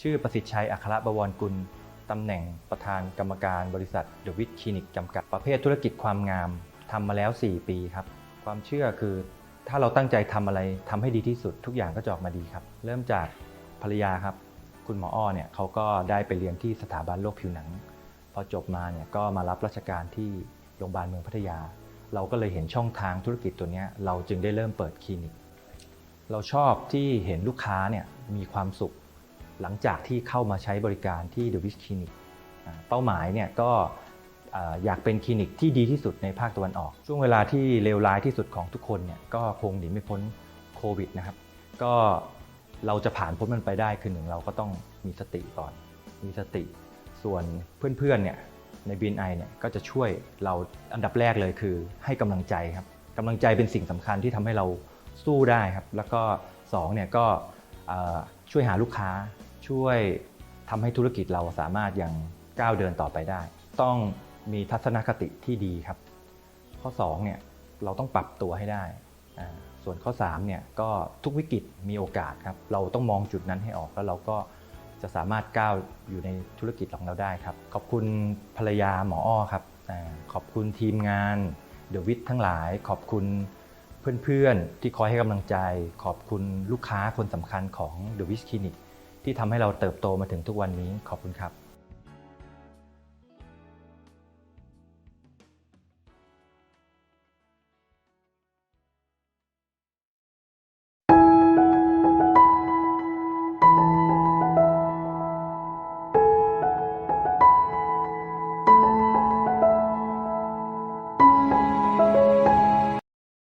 ชื่อประสิทธิ์ชัยอัครบวรกุลตำแหน่งประธานกรรมการบริษัทเดวิทคลินิกจำกัดประเภทธุรกิจความงามทำมาแล้ว 4 ปีครับ ความเชื่อคือถ้าเราตั้งใจทำอะไรทำให้ดีที่สุดทุกอย่างก็จะออกมาดีครับ เริ่มจากภรรยาครับ คุณหมออ้อเนี่ยเขาก็ได้ไปเรียนที่สถาบันโรคผิวหนัง พอจบมาเนี่ยก็มารับราชการที่โรงพยาบาลเมืองพัทยา เราก็เลยเห็นช่องทางธุรกิจตัวนี้เราจึงได้เริ่มเปิดคลินิก เราชอบที่เห็นลูกค้าเนี่ยมีความสุข หลังจากที่เข้ามาใช้บริการที่ The Wish Clinic เป้าหมายเนี่ยก็อ่าอยากเป็นคลินิกที่ดีที่สุดในภาคตะวันออก ช่วงเวลาที่เลวร้ายที่สุดของทุกคนเนี่ยก็คงหนีไม่พ้นโควิดนะครับ ก็เราจะผ่านพ้นมันไปได้คือหนึ่งเราก็ต้องมีสติก่อน มีสติส่วนเพื่อนๆเนี่ยใน BNI เนี่ยก็จะช่วยเราอันดับแรกเลยคือให้กำลังใจครับกำลังใจเป็นสิ่งสำคัญที่ทำให้เราสู้ได้ครับ แล้วก็สองเนี่ยก็ช่วยหาลูกค้า ช่วยทำให้ธุรกิจเราสามารถยังก้าวเดินต่อไปได้ ต้องมีทัศนคติที่ดีครับ ข้อ2เนี่ยเราต้องปรับตัวให้ได้ ส่วนข้อ3เนี่ยก็ทุกวิกฤตมีโอกาสครับ เราต้องมองจุดนั้นให้ออกแล้วเราก็จะสามารถก้าวอยู่ในธุรกิจของเราได้ครับ ขอบคุณภรรยาหมออ้อครับ ขอบคุณทีมงานเดอะวิททั้งหลาย ขอบคุณเพื่อนๆที่คอยให้กำลังใจ ขอบคุณลูกค้าคนสำคัญของ The Wish Clinic ที่ทำให้เราเติบโตมาถึงทุกวันนี้ขอบคุณครับ